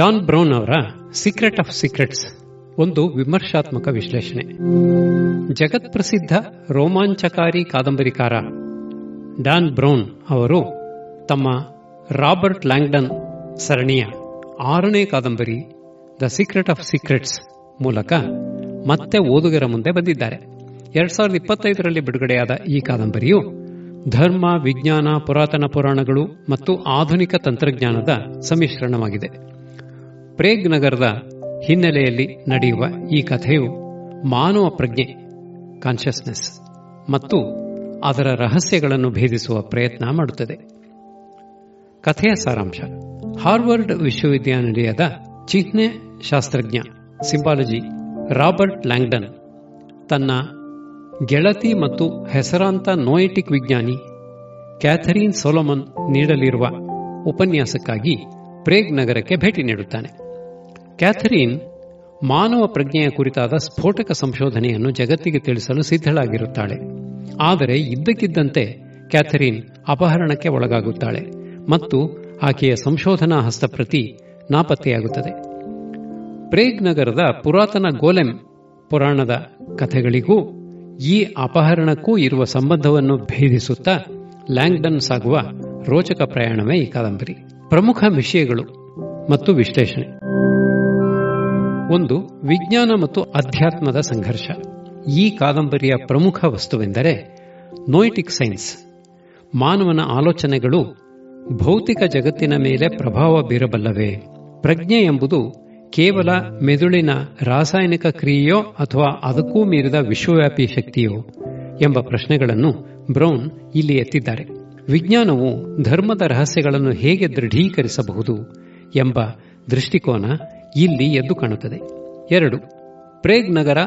Don Brown ಅವರ secret of secrets ಒಂದು ವಿಮರ್ಶಾತ್ಮಕ ವಿಶ್ಲೇಷಣೆ. ಜಗತ್ಪ್ರಸಿದ್ಧ ರೋಮಾಂಚಕಾರಿ ಕಾದಂಬರಿಕಾರ ಡಾನ್ ಬ್ರೌನ್ ಅವರು ತಮ್ಮ ರಾಬರ್ಟ್ ಲ್ಯಾಂಗ್ಡನ್ ಸರಣಿಯ ಆರನೇ ಕಾದಂಬರಿ ದ ಸೀಕ್ರೆಟ್ ಆಫ್ ಸೀಕ್ರೆಟ್ಸ್ ಮೂಲಕ ಮತ್ತೆ ಓದುಗರ ಮುಂದೆ ಬಂದಿದ್ದಾರೆ. ಎರಡ್ ಸಾವಿರದ ಇಪ್ಪತ್ತೈದರಲ್ಲಿ ಬಿಡುಗಡೆಯಾದ ಈ ಕಾದಂಬರಿಯು ಧರ್ಮ, ವಿಜ್ಞಾನ, ಪುರಾತನ ಪುರಾಣಗಳು ಮತ್ತು ಆಧುನಿಕ ತಂತ್ರಜ್ಞಾನದ ಸಮ್ಮಿಶ್ರಣವಾಗಿದೆ. ಪ್ರೇಗ್ ನಗರದ ಹಿನ್ನೆಲೆಯಲ್ಲಿ ನಡೆಯುವ ಈ ಕಥೆಯು ಮಾನವ ಪ್ರಜ್ಞೆ ಕಾನ್ಷಿಯಸ್ನೆಸ್ ಮತ್ತು ಅದರ ರಹಸ್ಯಗಳನ್ನು ಭೇದಿಸುವ ಪ್ರಯತ್ನ ಮಾಡುತ್ತದೆ. ಕಥೆಯ ಸಾರಾಂಶ. ಹಾರ್ವರ್ಡ್ ವಿಶ್ವವಿದ್ಯಾನಿಲಯದ ಚಿಹ್ನೆ ಶಾಸ್ತ್ರಜ್ಞ ಸಿಂಬಾಲಜಿ ರಾಬರ್ಟ್ ಲ್ಯಾಂಗ್ಡನ್, ತನ್ನ ಗೆಳತಿ ಮತ್ತು ಹೆಸರಾಂತ ನೋಯೆಟಿಕ್ ವಿಜ್ಞಾನಿ ಕ್ಯಾಥರೀನ್ ಸೊಲೊಮನ್ ನೀಡಲಿರುವ ಉಪನ್ಯಾಸಕ್ಕಾಗಿ ಪ್ರೇಗ್ ನಗರಕ್ಕೆ ಭೇಟಿ ನೀಡುತ್ತಾನೆ. ಕ್ಯಾಥರೀನ್ ಮಾನವ ಪ್ರಜ್ಞೆಯ ಕುರಿತಾದ ಸ್ಫೋಟಕ ಸಂಶೋಧನೆಯನ್ನು ಜಗತ್ತಿಗೆ ತಿಳಿಸಲು ಸಿದ್ಧಳಾಗಿರುತ್ತಾಳೆ. ಆದರೆ ಇದ್ದಕ್ಕಿದ್ದಂತೆ ಕ್ಯಾಥರೀನ್ ಅಪಹರಣಕ್ಕೆ ಒಳಗಾಗುತ್ತಾಳೆ ಮತ್ತು ಆಕೆಯ ಸಂಶೋಧನಾ ಹಸ್ತಪ್ರತಿ ನಾಪತ್ತೆಯಾಗುತ್ತದೆ. ಪ್ರೇಗ್ ನಗರದ ಪುರಾತನ ಗೋಲೆಂ ಪುರಾಣದ ಕಥೆಗಳಿಗೂ ಈ ಅಪಹರಣಕ್ಕೂ ಇರುವ ಸಂಬಂಧವನ್ನು ಭೇದಿಸುತ್ತಾ ಲ್ಯಾಂಗ್ಡನ್ ಸಾಗುವ ರೋಚಕ ಪ್ರಯಾಣವೇ ಈ ಕಾದಂಬರಿ. ಪ್ರಮುಖ ವಿಷಯಗಳು ಮತ್ತು ವಿಶ್ಲೇಷಣೆ. ಒಂದು ವಿಜ್ಞಾನ ಮತ್ತು ಅಧ್ಯಾತ್ಮದ ಸಂಘರ್ಷ. ಈ ಕಾದಂಬರಿಯ ಪ್ರಮುಖ ವಸ್ತುವೆಂದರೆ ನೋಯಿಟಿಕ್ ಸೈನ್ಸ್. ಮಾನವನ ಆಲೋಚನೆಗಳು ಭೌತಿಕ ಜಗತ್ತಿನ ಮೇಲೆ ಪ್ರಭಾವ ಬೀರಬಲ್ಲವೇ? ಪ್ರಜ್ಞೆ ಎಂಬುದು ಕೇವಲ ಮೆದುಳಿನ ರಾಸಾಯನಿಕ ಕ್ರಿಯೆಯೋ ಅಥವಾ ಅದಕ್ಕೂ ಮೀರಿದ ವಿಶ್ವವ್ಯಾಪಿ ಶಕ್ತಿಯೋ ಎಂಬ ಪ್ರಶ್ನೆಗಳನ್ನು ಬ್ರೌನ್ ಇಲ್ಲಿ ಎತ್ತಿದ್ದಾರೆ. ವಿಜ್ಞಾನವು ಧರ್ಮದ ರಹಸ್ಯಗಳನ್ನು ಹೇಗೆ ದೃಢೀಕರಿಸಬಹುದು ಎಂಬ ದೃಷ್ಟಿಕೋನ ಇಲ್ಲಿ ಎದ್ದು ಕಾಣುತ್ತದೆ. ಎರಡು, ಪ್ರೇಗ್ ನಗರ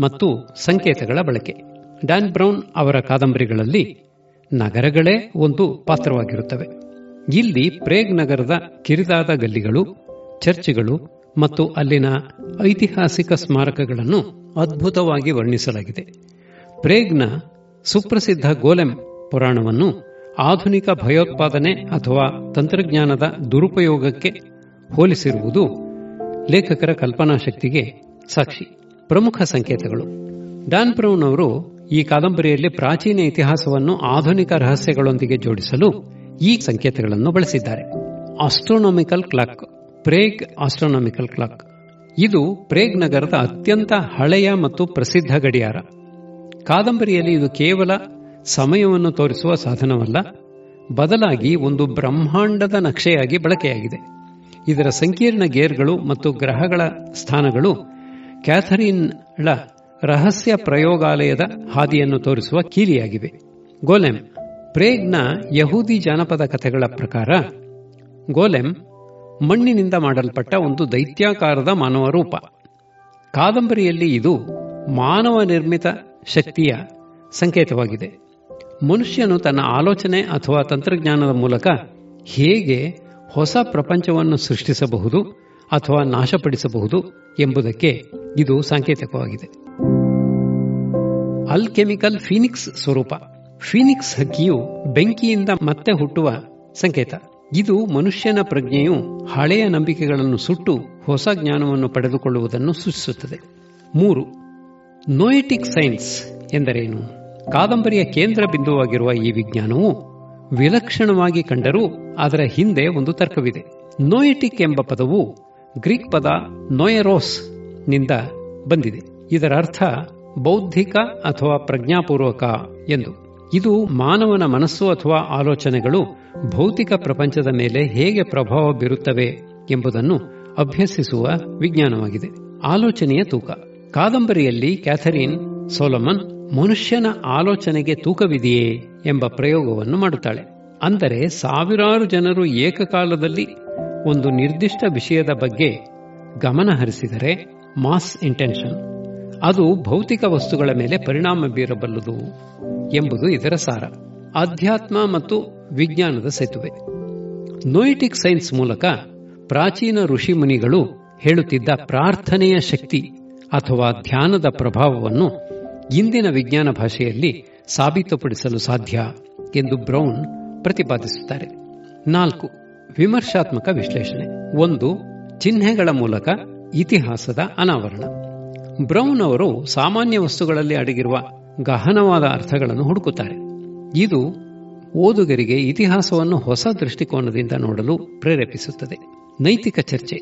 ಮತ್ತು ಸಂಕೇತಗಳ ಬಳಕೆ. ಡ್ಯಾನ್ ಬ್ರೌನ್ ಅವರ ಕಾದಂಬರಿಗಳಲ್ಲಿ ನಗರಗಳೇ ಒಂದು ಪಾತ್ರವಾಗಿರುತ್ತವೆ. ಇಲ್ಲಿ ಪ್ರೇಗ್ ನಗರದ ಕಿರಿದಾದ ಗಲ್ಲಿಗಳು, ಚರ್ಚ್ಗಳು ಮತ್ತು ಅಲ್ಲಿನ ಐತಿಹಾಸಿಕ ಸ್ಮಾರಕಗಳನ್ನು ಅದ್ಭುತವಾಗಿ ವರ್ಣಿಸಲಾಗಿದೆ. ಪ್ರೇಗ್ನ ಸುಪ್ರಸಿದ್ಧ ಗೋಲೆಂ ಪುರಾಣವನ್ನು ಆಧುನಿಕ ಭಯೋತ್ಪಾದನೆ ಅಥವಾ ತಂತ್ರಜ್ಞಾನದ ದುರುಪಯೋಗಕ್ಕೆ ಹೋಲಿಸಿರುವುದು ಲೇಖಕರ ಕಲ್ಪನಾ ಶಕ್ತಿಗೆ ಸಾಕ್ಷಿ. ಪ್ರಮುಖ ಸಂಕೇತಗಳು. ಡಾನ್ ಬ್ರೌನ್ ಅವರು ಈ ಕಾದಂಬರಿಯಲ್ಲಿ ಪ್ರಾಚೀನ ಇತಿಹಾಸವನ್ನು ಆಧುನಿಕ ರಹಸ್ಯಗಳೊಂದಿಗೆ ಜೋಡಿಸಲು ಈ ಸಂಕೇತಗಳನ್ನು ಬಳಸಿದ್ದಾರೆ. Astronomical clock Prague astronomical clock ಇದು ಪ್ರೇಗ್ ನಗರದ ಅತ್ಯಂತ ಹಳೆಯ ಮತ್ತು ಪ್ರಸಿದ್ಧ ಗಡಿಯಾರ. ಕಾದಂಬರಿಯಲ್ಲಿ ಇದು ಕೇವಲ ಸಮಯವನ್ನು ತೋರಿಸುವ ಸಾಧನವಲ್ಲ, ಬದಲಾಗಿ ಒಂದು ಬ್ರಹ್ಮಾಂಡದ ನಕ್ಷೆಯಾಗಿ ಬಳಕೆಯಾಗಿದೆ. ಇದರ ಸಂಕೀರ್ಣ ಗೇರ್ಗಳು ಮತ್ತು ಗ್ರಹಗಳ ಸ್ಥಾನಗಳು ಕ್ಯಾಥರಿನ್ಳ ರಹಸ್ಯ ಪ್ರಯೋಗಾಲಯದ ಹಾದಿಯನ್ನು ತೋರಿಸುವ ಕೀಲಿಯಾಗಿವೆ. ಗೋಲೆಂ, ಪ್ರೇಗ್ನ ಯಹೂದಿ ಜಾನಪದ ಕಥೆಗಳ ಪ್ರಕಾರ, ಗೋಲೆಂ ಮಣ್ಣಿನಿಂದ ಮಾಡಲ್ಪಟ್ಟ ಒಂದು ದೈತ್ಯಾಕಾರದ ಮಾನವ ರೂಪ. ಕಾದಂಬರಿಯಲ್ಲಿ ಇದು ಮಾನವ ನಿರ್ಮಿತ ಶಕ್ತಿಯ ಸಂಕೇತವಾಗಿದೆ. ಮನುಷ್ಯನು ತನ್ನ ಆಲೋಚನೆ ಅಥವಾ ತಂತ್ರಜ್ಞಾನದ ಮೂಲಕ ಹೇಗೆ ಹೊಸ ಪ್ರಪಂಚವನ್ನು ಸೃಷ್ಟಿಸಬಹುದು ಅಥವಾ ನಾಶಪಡಿಸಬಹುದು ಎಂಬುದಕ್ಕೆ ಇದು ಸಾಂಕೇತಿಕವಾಗಿದೆ. ಅಲ್ಕೆಮಿಕಲ್ ಫೀನಿಕ್ಸ್ ಸ್ವರೂಪ. ಫೀನಿಕ್ಸ್ ಹಕ್ಕಿಯು ಬೆಂಕಿಯಿಂದ ಮತ್ತೆ ಹುಟ್ಟುವ ಸಂಕೇತ. ಇದು ಮನುಷ್ಯನ ಪ್ರಜ್ಞೆಯು ಹಳೆಯ ನಂಬಿಕೆಗಳನ್ನು ಸುಟ್ಟು ಹೊಸ ಜ್ಞಾನವನ್ನು ಪಡೆದುಕೊಳ್ಳುವುದನ್ನು ಸೂಚಿಸುತ್ತದೆ. ಮೂರು, ನೋಯಿಟಿಕ್ ಸೈನ್ಸ್ ಎಂದರೇನು? ಕಾದಂಬರಿಯ ಕೇಂದ್ರ ಬಿಂದುವಾಗಿರುವ ಈ ವಿಜ್ಞಾನವು ವಿಲಕ್ಷಣವಾಗಿ ಕಂಡರೂ ಅದರ ಹಿಂದೆ ಒಂದು ತರ್ಕವಿದೆ. ನೋಯಿಟಿಕ್ ಎಂಬ ಪದವು ಗ್ರೀಕ್ ಪದ ನೋಯರೋಸ್ನಿಂದ ಬಂದಿದೆ. ಇದರ ಅರ್ಥ ಬೌದ್ಧಿಕ ಅಥವಾ ಪ್ರಜ್ಞಾಪೂರ್ವಕ ಎಂದು. ಇದು ಮಾನವನ ಮನಸ್ಸು ಅಥವಾ ಆಲೋಚನೆಗಳು ಭೌತಿಕ ಪ್ರಪಂಚದ ಮೇಲೆ ಹೇಗೆ ಪ್ರಭಾವ ಬೀರುತ್ತವೆ ಎಂಬುದನ್ನು ಅಭ್ಯಸಿಸುವ ವಿಜ್ಞಾನವಾಗಿದೆ. ಆಲೋಚನೆಯ ತೂಕ. ಕಾದಂಬರಿಯಲ್ಲಿ ಕ್ಯಾಥರಿನ್ ಸೋಲಮನ್ ಮನುಷ್ಯನ ಆಲೋಚನೆಗೆ ತೂಕವಿದೆಯೇ ಎಂಬ ಪ್ರಯೋಗವನ್ನು ಮಾಡುತ್ತಾಳೆ. ಅಂದರೆ ಸಾವಿರಾರು ಜನರು ಏಕಕಾಲದಲ್ಲಿ ಒಂದು ನಿರ್ದಿಷ್ಟ ವಿಷಯದ ಬಗ್ಗೆ ಗಮನ ಹರಿಸಿದರೆ ಮಾಸ್ ಇಂಟೆನ್ಷನ್, ಅದು ಭೌತಿಕ ವಸ್ತುಗಳ ಮೇಲೆ ಪರಿಣಾಮ ಬೀರಬಲ್ಲದು ಎಂಬುದು ಇದರ ಸಾರ. ಅಧ್ಯಾತ್ಮ ಮತ್ತು ವಿಜ್ಞಾನದ ಸೇತುವೆ. ನೋಯಿಟಿಕ್ ಸೈನ್ಸ್ ಮೂಲಕ ಪ್ರಾಚೀನ ಋಷಿ ಮುನಿಗಳು ಹೇಳುತ್ತಿದ್ದ ಪ್ರಾರ್ಥನೆಯ ಶಕ್ತಿ ಅಥವಾ ಧ್ಯಾನದ ಪ್ರಭಾವವನ್ನು ಇಂದಿನ ವಿಜ್ಞಾನ ಭಾಷೆಯಲ್ಲಿ ಸಾಬೀತುಪಡಿಸಲು ಸಾಧ್ಯ ಎಂದು ಬ್ರೌನ್ ಪ್ರತಿಪಾದಿಸುತ್ತಾರೆ. ನಾಲ್ಕು, ವಿಮರ್ಶಾತ್ಮಕ ವಿಶ್ಲೇಷಣೆ. ಒಂದು, ಚಿಹ್ನೆಗಳ ಮೂಲಕ ಇತಿಹಾಸದ ಅನಾವರಣ. ಬ್ರೌನ್ ಅವರು ಸಾಮಾನ್ಯ ವಸ್ತುಗಳಲ್ಲಿ ಅಡಗಿರುವ ಗಹನವಾದ ಅರ್ಥಗಳನ್ನು ಹುಡುಕುತ್ತಾರೆ. ಇದು ಓದುಗರಿಗೆ ಇತಿಹಾಸವನ್ನು ಹೊಸ ದೃಷ್ಟಿಕೋನದಿಂದ ನೋಡಲು ಪ್ರೇರೇಪಿಸುತ್ತದೆ. ನೈತಿಕ ಚರ್ಚೆ.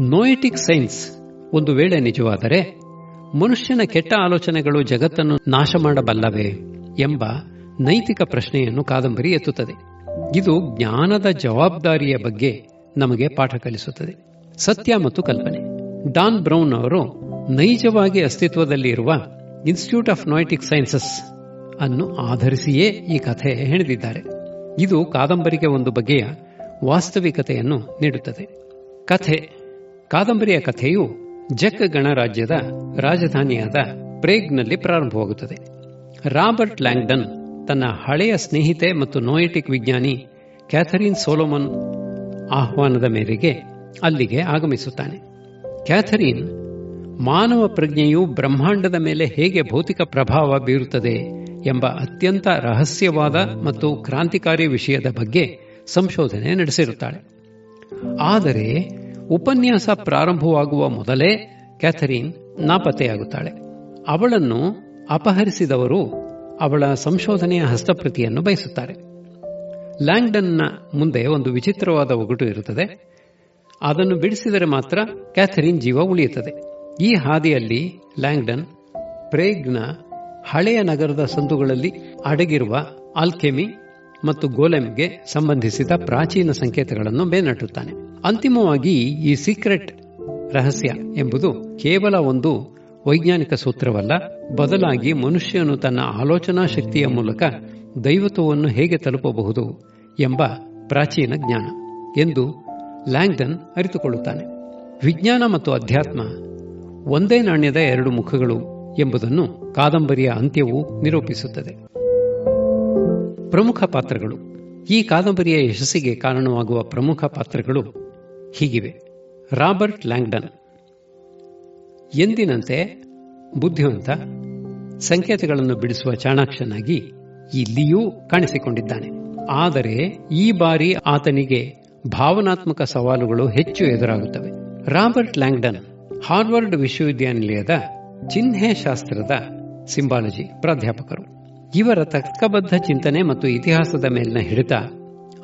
ನೋಯೆಟಿಕ್ ಸೈನ್ಸ್ ಒಂದು ವೇಳೆ ನಿಜವಾದರೆ ಮನುಷ್ಯನ ಕೆಟ್ಟ ಆಲೋಚನೆಗಳು ಜಗತ್ತನ್ನು ನಾಶ ಮಾಡಬಲ್ಲವೇ ಎಂಬ ನೈತಿಕ ಪ್ರಶ್ನೆಯನ್ನು ಕಾದಂಬರಿ ಎತ್ತುತ್ತದೆ. ಇದು ಜ್ಞಾನದ ಜವಾಬ್ದಾರಿಯ ಬಗ್ಗೆ ನಮಗೆ ಪಾಠ ಕಲಿಸುತ್ತದೆ. ಸತ್ಯ ಮತ್ತು ಕಲ್ಪನೆ. ಡಾನ್ ಬ್ರೌನ್ ಅವರು ನೈಜವಾಗಿ ಅಸ್ತಿತ್ವದಲ್ಲಿ ಇರುವ ಇನ್ಸ್ಟಿಟ್ಯೂಟ್ ಆಫ್ ನೋಯಿಟಿಕ್ ಸೈನ್ಸಸ್ ಅನ್ನು ಆಧರಿಸಿಯೇ ಈ ಕಥೆ ಹೆಣೆದಿದ್ದಾರೆ ಇದು ಕಾದಂಬರಿಗೆ ಒಂದು ಬಗೆಯ ವಾಸ್ತವಿಕತೆಯನ್ನು ನೀಡುತ್ತದೆ. ಕಥೆ. ಕಾದಂಬರಿಯ ಕಥೆಯು ಜಕ್ ಗಣರಾಜ್ಯದ ರಾಜಧಾನಿಯಾದ ಪ್ರೇಗ್ನಲ್ಲಿ ಪ್ರಾರಂಭವಾಗುತ್ತದೆ. ರಾಬರ್ಟ್ ಲ್ಯಾಂಗ್ಡನ್ ತನ್ನ ಹಳೆಯ ಸ್ನೇಹಿತೆ ಮತ್ತು ನೋಯೆಟಿಕ್ ವಿಜ್ಞಾನಿ ಕ್ಯಾಥರಿನ್ ಸೋಲೋಮನ್ ಆಹ್ವಾನದ ಮೇರೆಗೆ ಅಲ್ಲಿಗೆ ಆಗಮಿಸುತ್ತಾನೆ. ಕ್ಯಾಥರಿನ್ ಮಾನವ ಪ್ರಜ್ಞೆಯು ಬ್ರಹ್ಮಾಂಡದ ಮೇಲೆ ಹೇಗೆ ಭೌತಿಕ ಪ್ರಭಾವ ಬೀರುತ್ತದೆ ಎಂಬ ಅತ್ಯಂತ ರಹಸ್ಯವಾದ ಮತ್ತು ಕ್ರಾಂತಿಕಾರಿ ವಿಷಯದ ಬಗ್ಗೆ ಸಂಶೋಧನೆ ನಡೆಸಿರುತ್ತಾಳೆ. ಆದರೆ ಉಪನ್ಯಾಸ ಪ್ರಾರಂಭವಾಗುವ ಮೊದಲೇ ಕ್ಯಾಥರೀನ್ ನಾಪತ್ತೆಯಾಗುತ್ತಾಳೆ. ಅವಳನ್ನು ಅಪಹರಿಸಿದವರು ಅವಳ ಸಂಶೋಧನೆಯ ಹಸ್ತಪ್ರತಿಯನ್ನು ಬಯಸುತ್ತಾರೆ. ಲ್ಯಾಂಗ್ಡನ್ನ ಮುಂದೆ ಒಂದು ವಿಚಿತ್ರವಾದ ಒಗಟು ಇರುತ್ತದೆ. ಅದನ್ನು ಬಿಡಿಸಿದರೆ ಮಾತ್ರ ಕ್ಯಾಥರೀನ್ ಜೀವ ಉಳಿಯುತ್ತದೆ. ಈ ಹಾದಿಯಲ್ಲಿ ಲ್ಯಾಂಗ್ಡನ್ ಪ್ರೇಗ್ನ ಹಳೆಯ ನಗರದ ಸಂದುಗಳಲ್ಲಿ ಅಡಗಿರುವ ಆಲ್ಕೆಮಿ ಮತ್ತು ಗೋಲೆಮ್ಗೆ ಸಂಬಂಧಿಸಿದ ಪ್ರಾಚೀನ ಸಂಕೇತಗಳನ್ನು ಬೇನಟ್ಟುತ್ತಾನೆ ಅಂತಿಮವಾಗಿ ಈ ಸೀಕ್ರೆಟ್ ರಹಸ್ಯ ಎಂಬುದು ಕೇವಲ ಒಂದು ವೈಜ್ಞಾನಿಕ ಸೂತ್ರವಲ್ಲ, ಬದಲಾಗಿ ಮನುಷ್ಯನು ತನ್ನ ಆಲೋಚನಾ ಶಕ್ತಿಯ ಮೂಲಕ ದೈವತ್ವವನ್ನು ಹೇಗೆ ತಲುಪಬಹುದು ಎಂಬ ಪ್ರಾಚೀನ ಜ್ಞಾನ ಎಂದು ಲ್ಯಾಂಗ್ಡನ್ ಅರಿತುಕೊಳ್ಳುತ್ತಾನೆ. ವಿಜ್ಞಾನ ಮತ್ತು ಅಧ್ಯಾತ್ಮ ಒಂದೇ ನಾಣ್ಯದ ಎರಡು ಮುಖಗಳು ಎಂಬುದನ್ನು ಕಾದಂಬರಿಯ ಅಂತ್ಯವು ನಿರೂಪಿಸುತ್ತದೆ. ಪ್ರಮುಖ ಪಾತ್ರಗಳು. ಈ ಕಾದಂಬರಿಯ ಯಶಸ್ಸಿಗೆ ಕಾರಣವಾಗುವ ಪ್ರಮುಖ ಪಾತ್ರಗಳು ಹೀಗಿವೆ. Robert Langdon. ಎಂದಿನಂತೆ ಬುದ್ಧಿವಂತ, ಸಂಕೇತಗಳನ್ನು ಬಿಡಿಸುವ ಚಾಣಾಕ್ಷನಾಗಿ ಇಲ್ಲಿಯೂ ಕಾಣಿಸಿಕೊಂಡಿದ್ದಾನೆ. ಆದರೆ ಈ ಬಾರಿ ಆತನಿಗೆ ಭಾವನಾತ್ಮಕ ಸವಾಲುಗಳು ಹೆಚ್ಚು ಎದುರಾಗುತ್ತವೆ. ರಾಬರ್ಟ್ ಲ್ಯಾಂಗ್ಡನ್, ಹಾರ್ವರ್ಡ್ ವಿಶ್ವವಿದ್ಯಾನಿಲಯದ ಚಿಹ್ನೆ ಶಾಸ್ತ್ರದ ಸಿಂಬಾಲಜಿ ಪ್ರಾಧ್ಯಾಪಕರು. ಇವರ ತರ್ಕಬದ್ಧ ಚಿಂತನೆ ಮತ್ತು ಇತಿಹಾಸದ ಮೇಲಿನ ಹಿಡಿತ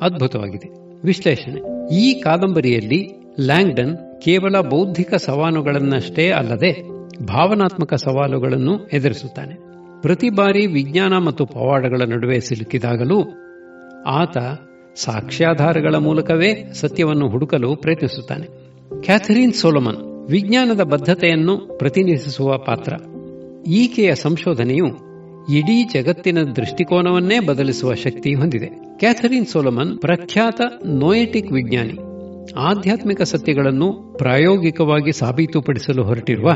ಅದ್ಭುತವಾಗಿದೆ. ವಿಶ್ಲೇಷಣೆ. ಈ ಕಾದಂಬರಿಯಲ್ಲಿ ಲ್ಯಾಂಗ್ಡನ್ ಕೇವಲ ಬೌದ್ಧಿಕ ಸವಾಲುಗಳನ್ನಷ್ಟೇ ಅಲ್ಲದೆ ಭಾವನಾತ್ಮಕ ಸವಾಲುಗಳನ್ನು ಎದುರಿಸುತ್ತಾನೆ. ಪ್ರತಿ ಬಾರಿ ವಿಜ್ಞಾನ ಮತ್ತು ಪವಾಡಗಳ ನಡುವೆ ಸಿಲುಕಿದಾಗಲೂ ಆತ ಸಾಕ್ಷ್ಯಾಧಾರಗಳ ಮೂಲಕವೇ ಸತ್ಯವನ್ನು ಹುಡುಕಲು ಪ್ರಯತ್ನಿಸುತ್ತಾನೆ. ಕ್ಯಾಥರೀನ್ ಸೋಲೊಮನ್ ವಿಜ್ಞಾನದ ಬದ್ಧತೆಯನ್ನು ಪ್ರತಿನಿಧಿಸುವ ಪಾತ್ರ. ಈಕೆಯ ಸಂಶೋಧನೆಯು ಇಡೀ ಜಗತ್ತಿನ ದೃಷ್ಟಿಕೋನವನ್ನೇ ಬದಲಿಸುವ ಶಕ್ತಿ ಹೊಂದಿದೆ. ಕ್ಯಾಥರಿನ್ ಸೋಲಮನ್ ಪ್ರಖ್ಯಾತ ನೋಯೆಟಿಕ್ ವಿಜ್ಞಾನಿ, ಆಧ್ಯಾತ್ಮಿಕ ಸತ್ಯಗಳನ್ನು ಪ್ರಾಯೋಗಿಕವಾಗಿ ಸಾಬೀತುಪಡಿಸಲು ಹೊರಟಿರುವ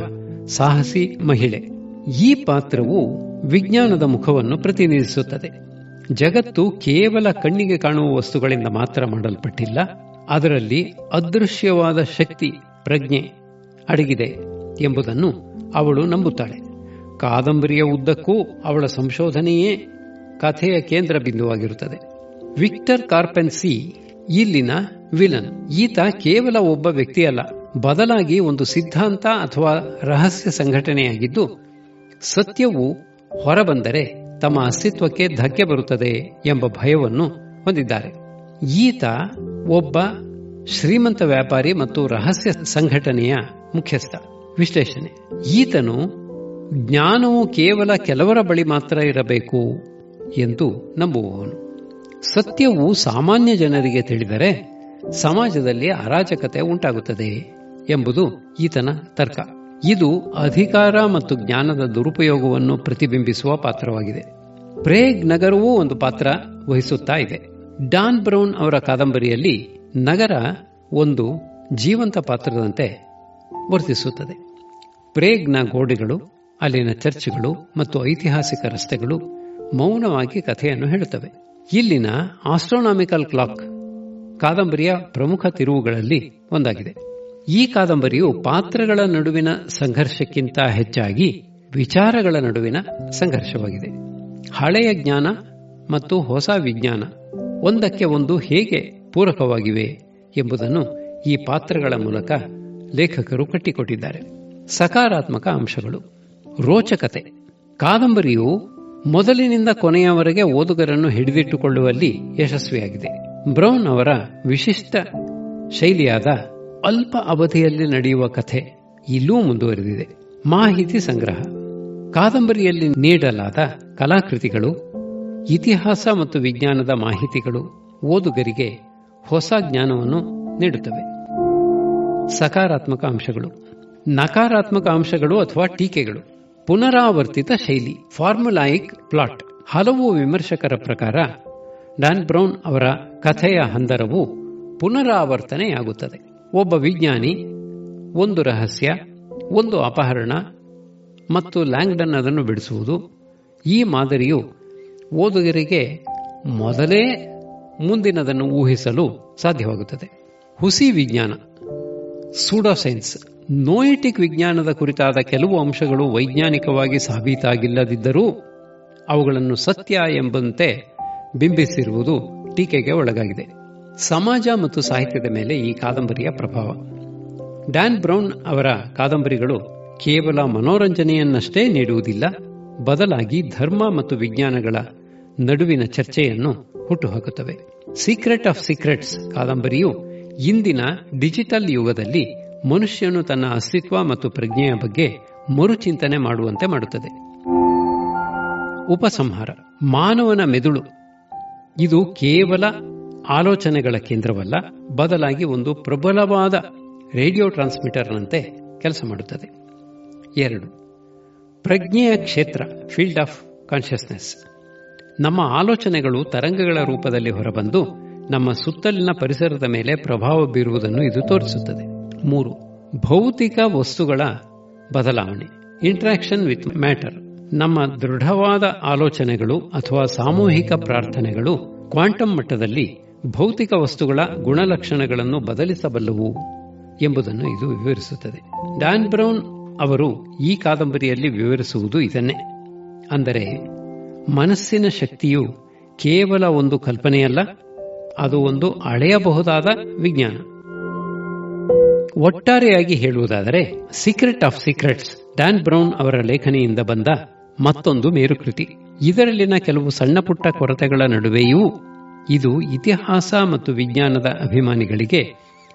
ಸಾಹಸಿ ಮಹಿಳೆ. ಈ ಪಾತ್ರವು ವಿಜ್ಞಾನದ ಮುಖವನ್ನು ಪ್ರತಿನಿಧಿಸುತ್ತದೆ. ಜಗತ್ತು ಕೇವಲ ಕಣ್ಣಿಗೆ ಕಾಣುವ ವಸ್ತುಗಳಿಂದ ಮಾತ್ರ ಮಾಡಲ್ಪಟ್ಟಿಲ್ಲ. ಅದರಲ್ಲಿ ಅದೃಶ್ಯವಾದ ಶಕ್ತಿ, ಪ್ರಜ್ಞೆ ಅಡಗಿದೆ ಎಂಬುದನ್ನು ಅವಳು ನಂಬುತ್ತಾಳೆ. ಕಾದಂಬರಿಯ ಉದ್ದಕ್ಕೂ ಅವಳ ಸಂಶೋಧನೆಯೇ ಕಥೆಯ ಕೇಂದ್ರ ಬಿಂದುವಾಗಿರುತ್ತದೆ. ವಿಕ್ಟರ್ ಕಾರ್ಪೆನ್ಸಿ ಇಲ್ಲಿನ ವಿಲನ್. ಈತ ಕೇವಲ ಒಬ್ಬ ವ್ಯಕ್ತಿಯಲ್ಲ, ಬದಲಾಗಿ ಒಂದು ಸಿದ್ಧಾಂತ ಅಥವಾ ರಹಸ್ಯ ಸಂಘಟನೆಯಾಗಿದ್ದು, ಸತ್ಯವು ಹೊರಬಂದರೆ ತಮ್ಮ ಅಸ್ತಿತ್ವಕ್ಕೆ ಧಕ್ಕೆ ಬರುತ್ತದೆ ಎಂಬ ಭಯವನ್ನು ಹೊಂದಿದ್ದಾರೆ. ಈತ ಒಬ್ಬ ಶ್ರೀಮಂತ ವ್ಯಾಪಾರಿ ಮತ್ತು ರಹಸ್ಯ ಸಂಘಟನೆಯ ಮುಖ್ಯಸ್ಥ. ವಿಶ್ಲೇಷಣೆ. ಈತನು ಜ್ಞಾನವು ಕೇವಲ ಕೆಲವರ ಬಳಿ ಮಾತ್ರ ಇರಬೇಕು ಎಂದು ನಂಬುವವನು. ಸತ್ಯವು ಸಾಮಾನ್ಯ ಜನರಿಗೆ ತಿಳಿದರೆ ಸಮಾಜದಲ್ಲಿ ಅರಾಜಕತೆ ಉಂಟಾಗುತ್ತದೆ ಎಂಬುದು ಈತನ ತರ್ಕ. ಇದು ಅಧಿಕಾರ ಮತ್ತು ಜ್ಞಾನದ ದುರುಪಯೋಗವನ್ನು ಪ್ರತಿಬಿಂಬಿಸುವ ಪಾತ್ರವಾಗಿದೆ. ಪ್ರೇಗ್ ನಗರವೂ ಒಂದು ಪಾತ್ರ ವಹಿಸುತ್ತಾ ಇದೆ. ಡಾನ್ ಬ್ರೌನ್ ಅವರ ಕಾದಂಬರಿಯಲ್ಲಿ ನಗರ ಒಂದು ಜೀವಂತ ಪಾತ್ರದಂತೆ ವರ್ತಿಸುತ್ತದೆ. ಪ್ರೇಗ್ನ ಗೋಡೆಗಳು ಅಲ್ಲಿನ ಚರ್ಚ್ಗಳು ಮತ್ತು ಐತಿಹಾಸಿಕ ರಸ್ತೆಗಳು ಮೌನವಾಗಿ ಕಥೆಯನ್ನು ಹೇಳುತ್ತವೆ. ಇಲ್ಲಿನ ಆಸ್ಟ್ರೋನಾಮಿಕಲ್ ಕ್ಲಾಕ್ ಕಾದಂಬರಿಯ ಪ್ರಮುಖ ತಿರುವುಗಳಲ್ಲಿ ಒಂದಾಗಿದೆ. ಈ ಕಾದಂಬರಿಯು ಪಾತ್ರಗಳ ನಡುವಿನ ಸಂಘರ್ಷಕ್ಕಿಂತ ಹೆಚ್ಚಾಗಿ ವಿಚಾರಗಳ ನಡುವಿನ ಸಂಘರ್ಷವಾಗಿದೆ. ಹಳೆಯ ಜ್ಞಾನ ಮತ್ತು ಹೊಸ ವಿಜ್ಞಾನ ಒಂದಕ್ಕೆ ಒಂದು ಹೇಗೆ ಪೂರಕವಾಗಿವೆ ಎಂಬುದನ್ನು ಈ ಪಾತ್ರಗಳ ಮೂಲಕ ಲೇಖಕರು ಕಟ್ಟಿಕೊಟ್ಟಿದ್ದಾರೆ. ಸಕಾರಾತ್ಮಕ ಅಂಶಗಳು. ರೋಚಕತೆ. ಕಾದಂಬರಿಯು ಮೊದಲಿನಿಂದ ಕೊನೆಯವರೆಗೆ ಓದುಗರನ್ನು ಹಿಡಿದಿಟ್ಟುಕೊಳ್ಳುವಲ್ಲಿ ಯಶಸ್ವಿಯಾಗಿದೆ. ಬ್ರೌನ್ ಅವರ ವಿಶಿಷ್ಟ ಶೈಲಿಯಾದ ಅಲ್ಪ ಅವಧಿಯಲ್ಲಿ ನಡೆಯುವ ಕಥೆ ಇಲ್ಲೂ ಮುಂದುವರೆದಿದೆ. ಮಾಹಿತಿ ಸಂಗ್ರಹ. ಕಾದಂಬರಿಯಲ್ಲಿ ನೀಡಲಾದ ಕಲಾಕೃತಿಗಳು, ಇತಿಹಾಸ ಮತ್ತು ವಿಜ್ಞಾನದ ಮಾಹಿತಿಗಳು ಓದುಗರಿಗೆ ಹೊಸ ಜ್ಞಾನವನ್ನು ನೀಡುತ್ತವೆ. ಸಕಾರಾತ್ಮಕ ಅಂಶಗಳು. ನಕಾರಾತ್ಮಕ ಅಂಶಗಳು ಅಥವಾ ಟೀಕೆಗಳು. ಪುನರಾವರ್ತಿತ ಶೈಲಿ, ಫಾರ್ಮುಲಾಯಿಕ್ ಪ್ಲಾಟ್. ಹಲವು ವಿಮರ್ಶಕರ ಪ್ರಕಾರ, ಡ್ಯಾನ್ ಬ್ರೌನ್ ಅವರ ಕಥೆಯ ಹಂದರವು ಪುನರಾವರ್ತನೆಯಾಗುತ್ತದೆ. ಒಬ್ಬ ವಿಜ್ಞಾನಿ, ಒಂದು ರಹಸ್ಯ, ಒಂದು ಅಪಹರಣ ಮತ್ತು ಲ್ಯಾಂಗ್ಡನ್ ಅದನ್ನು ಬಿಡಿಸುವುದು, ಈ ಮಾದರಿಯು ಓದುಗರಿಗೆ ಮೊದಲೇ ಮುಂದಿನದನ್ನು ಊಹಿಸಲು ಸಾಧ್ಯವಾಗುತ್ತದೆ. ಹುಸಿ ವಿಜ್ಞಾನ. ಸೂಡೋಸೈನ್ಸ್ ನೋಯಿಟಿಕ್ ವಿಜ್ಞಾನದ ಕುರಿತಾದ ಕೆಲವು ಅಂಶಗಳು ವೈಜ್ಞಾನಿಕವಾಗಿ ಸಾಬೀತಾಗಿಲ್ಲದಿದ್ದರೂ ಅವುಗಳನ್ನು ಸತ್ಯ ಎಂಬಂತೆ ಬಿಂಬಿಸಿರುವುದು ಟೀಕೆಗೆ ಒಳಗಾಗಿದೆ. ಸಮಾಜ ಮತ್ತು ಸಾಹಿತ್ಯದ ಮೇಲೆ ಈ ಕಾದಂಬರಿಯ ಪ್ರಭಾವ. ಡ್ಯಾನ್ ಬ್ರೌನ್ ಅವರ ಕಾದಂಬರಿಗಳು ಕೇವಲ ಮನೋರಂಜನೆಯನ್ನಷ್ಟೇ ನೀಡುವುದಿಲ್ಲ, ಬದಲಾಗಿ ಧರ್ಮ ಮತ್ತು ವಿಜ್ಞಾನಗಳ ನಡುವಿನ ಚರ್ಚೆಯನ್ನು ಹುಟ್ಟುಹಾಕುತ್ತವೆ. ಸೀಕ್ರೆಟ್ ಆಫ್ ಸೀಕ್ರೆಟ್ಸ್ ಕಾದಂಬರಿಯು ಇಂದಿನ ಡಿಜಿಟಲ್ ಯುಗದಲ್ಲಿ ಮನುಷ್ಯನು ತನ್ನ ಅಸ್ತಿತ್ವ ಮತ್ತು ಪ್ರಜ್ಞೆಯ ಬಗ್ಗೆ ಮರುಚಿಂತನೆ ಮಾಡುವಂತೆ ಮಾಡುತ್ತದೆ. ಉಪಸಂಹಾರ. ಮಾನವನ ಮೆದುಳು. ಇದು ಕೇವಲ ಆಲೋಚನೆಗಳ ಕೇಂದ್ರವಲ್ಲ, ಬದಲಾಗಿ ಒಂದು ಪ್ರಬಲವಾದ ರೇಡಿಯೋ ಟ್ರಾನ್ಸ್ಮಿಟರ್ನಂತೆ ಕೆಲಸ ಮಾಡುತ್ತದೆ. ಎರಡು. ಪ್ರಜ್ಞೆಯ ಕ್ಷೇತ್ರ ಫೀಲ್ಡ್ ಆಫ್ ಕಾನ್ಷಿಯಸ್ನೆಸ್ ನಮ್ಮ ಆಲೋಚನೆಗಳು ತರಂಗಗಳ ರೂಪದಲ್ಲಿ ಹೊರಬಂದು ನಮ್ಮ ಸುತ್ತಲಿನ ಪರಿಸರದ ಮೇಲೆ ಪ್ರಭಾವ ಬೀರುವುದನ್ನು ಇದು ತೋರಿಸುತ್ತದೆ. ಮೂರು, ಭೌತಿಕ ವಸ್ತುಗಳ ಬದಲಾವಣೆ ಇಂಟ್ರಾಕ್ಷನ್ ವಿತ್ ಮ್ಯಾಟರ್ ನಮ್ಮ ದೃಢವಾದ ಆಲೋಚನೆಗಳು ಅಥವಾ ಸಾಮೂಹಿಕ ಪ್ರಾರ್ಥನೆಗಳು ಕ್ವಾಂಟಮ್ ಮಟ್ಟದಲ್ಲಿ ಭೌತಿಕ ವಸ್ತುಗಳ ಗುಣಲಕ್ಷಣಗಳನ್ನು ಬದಲಿಸಬಲ್ಲವು ಎಂಬುದನ್ನು ಇದು ವಿವರಿಸುತ್ತದೆ. ಡ್ಯಾನ್ ಬ್ರೌನ್ ಅವರು ಈ ಕಾದಂಬರಿಯಲ್ಲಿ ವಿವರಿಸುವುದು ಇದನ್ನೇ. ಅಂದರೆ ಮನಸ್ಸಿನ ಶಕ್ತಿಯು ಕೇವಲ ಒಂದು ಕಲ್ಪನೆಯಲ್ಲ ಅದು ಒಂದು ಅಳೆಯಬಹುದಾದ ವಿಜ್ಞಾನ. ಒಟ್ಟಾರೆಯಾಗಿ ಹೇಳುವುದಾದರೆ secret of secrets Dan Brown ಅವರ ಲೇಖನಿಯಿಂದ ಬಂದ ಮತ್ತೊಂದು ಮೇರುಕೃತಿ. ಇದರಲ್ಲಿನ ಕೆಲವು ಸಣ್ಣ ಪುಟ್ಟ ಕೊರತೆಗಳ ನಡುವೆಯೂ ಇದು ಇತಿಹಾಸ ಮತ್ತು ವಿಜ್ಞಾನದ ಅಭಿಮಾನಿಗಳಿಗೆ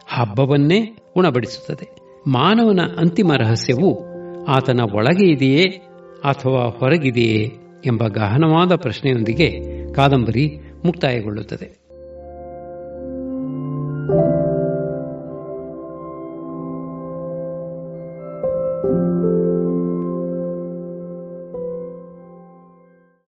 ಹಬ್ಬವನ್ನೇ ಉಣಬಡಿಸುತ್ತದೆ. ಮಾನವನ ಅಂತಿಮ ರಹಸ್ಯವು ಆತನ ಒಳಗೆ ಇದೆಯೇ ಅಥವಾ ಹೊರಗಿದೆಯೇ ಎಂಬ ಗಹನವಾದ ಪ್ರಶ್ನೆಯೊಂದಿಗೆ ಕಾದಂಬರಿ ಮುಕ್ತಾಯಗೊಳ್ಳುತ್ತದೆ. thank you